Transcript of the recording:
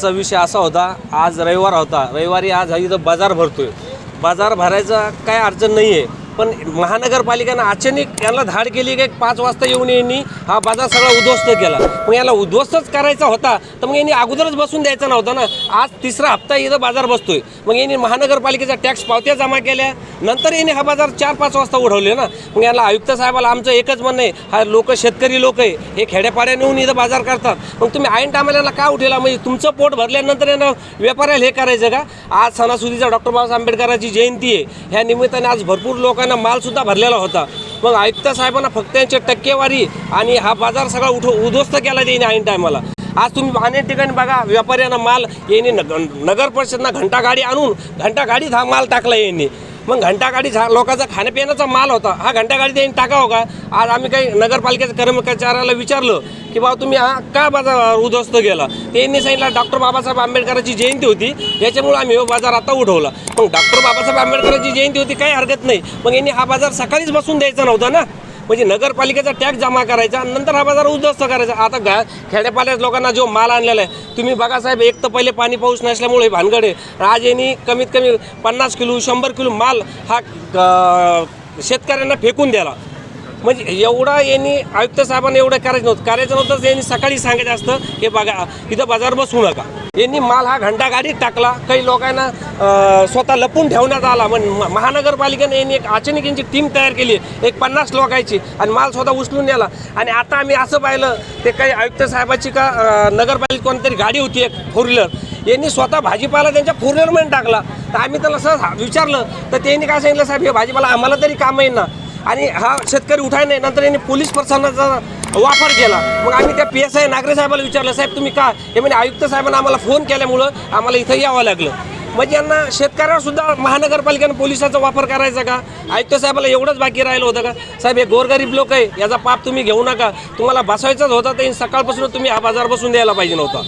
आजचा विषय असा होता आज रविवार होता. रविवारी आज हा इथं बाजार भरतोय. बाजार भरायचा काय अडचण नाही आहे पण महानगरपालिकेनं अचानक यांना धाड केली की एक पाच वाजता येऊन यांनी हा बाजार सगळा उद्ध्वस्त केला. मग याला उद्ध्वस्तच करायचा होता तर मग यांनी अगोदरच बसून द्यायचा नव्हता ना. आज तिसरा हप्ता इथं बाजार बसतोय. मग यांनी महानगरपालिकेचा टॅक्स पावत्या जमा केल्या. नंतर यांनी हा बाजार चार पाच वाजता उडवले ना. मग याला आयुक्त साहेबाला आमचं एकच म्हणणं आहे हा लोक शेतकरी लोक आहे हे खेड्यापाड्याने येऊन इथं बाजार करतात. मग तुम्ही ऐन टायमाला का उठेला? म्हणजे तुमचं पोट भरल्यानंतर यांना व्यापाऱ्याला हे करायचं का? आज सणासुदीचा डॉक्टर बाबासाहेब आंबेडकरांची जयंती आहे. ह्या निमित्ताने आज भरपूर लोकांना मालसुद्धा भरलेला होता. मग आयुक्त साहेबांना फक्त यांची टक्केवारी आणि हा बाजार सगळा उठ उद्ध्वस्त केला त्यांनी ऐन टायमाला. आज तुम्ही अनेक ठिकाणी बघा व्यापाऱ्यांना माल यांनी नग नगर परिषदना घंटा गाडी आणून घंटा गाडीत हा माल टाकला यांनी. मग घंटा गाडी हा लोकांचा खाण्यापिण्याचा माल होता. हा घंटा गाडी त्यांनी टाकावं हो का? आज आम्ही काही नगरपालिकेच्या कर्मचाऱ्याला विचारलं की बाबा तुम्ही हा का बाजार उद्ध्वस्त गेला त्यांनी सांगितलं डॉक्टर बाबासाहेब आंबेडकरांची जयंती होती. याच्यामुळे आम्ही हो बाजार आता उठवला. मग डॉक्टर बाबासाहेब आंबेडकरांची जयंती होती काही हरकत नाही. मग यांनी हा बाजार सकाळीच बसून द्यायचा नव्हता ना? म्हणजे नगरपालिकेचा टॅक्स जमा करायचा नंतर हा बाजार उद्ध्वस्त करायचा. आता गा खेड्यापाड्यात लोकांना जो माल आणलेला आहे तुम्ही बघा साहेब एक तर पहिले पाणी पाऊस नसल्यामुळे भानगड आहे. आज यांनी कमीत कमी पन्नास किलो शंभर किलो माल हा शेतकऱ्यांना फेकून द्याला म्हणजे एवढा यांनी आयुक्त साहेबांना एवढं करायचं नव्हतं. करायचं नव्हतं यांनी सकाळी सांगायचं असतं हे बघा इथं बाजार बसू नका. यांनी माल हा घंटा गाडीत टाकला. काही लोकांना स्वतः लपून ठेवण्यात आला. मग महानगरपालिकेनं महानगरपालिकेने यांनी एक अचानक यांची टीम तयार केली एक पन्नास लोकांची. आणि माल स्वतः उचलून नेला. आणि आता आम्ही असं पाहिलं ते काही आयुक्त साहेबाची का नगरपालिका कोणतरी गाडी होती एक फोर व्हीलर यांनी स्वतः भाजीपाला त्यांच्या फोर व्हीलरमध्ये टाकला. तर आम्ही त्याला सहज विचारलं. तर त्यांनी काय सांगितलं साहेब हे भाजीपाला आम्हाला तरी काम येईन. ना आणि हा शेतकरी उठाय नाही. नंतर यांनी पोलीस प्रशासनाचा वापर केला. मग आम्ही त्या पी एस आय नागरे साहेबाला विचारलं साहेब तुम्ही का? हे म्हणजे आयुक्त साहेबांना आम्हाला फोन केल्यामुळं आम्हाला इथं यावं लागलं. म्हणजे यांना शेतकऱ्यावर सुद्धा महानगरपालिकेनं पोलिसाचा वापर करायचा का? आयुक्त साहेबाला एवढंच बाकी राहिलं होतं का? साहेब हे गोरगरीब लोक आहे याचा पाप तुम्ही घेऊ नका. तुम्हाला बसवायचाच होता तर सकाळपासून तुम्ही हा बाजार बसून द्यायला पाहिजे नव्हता.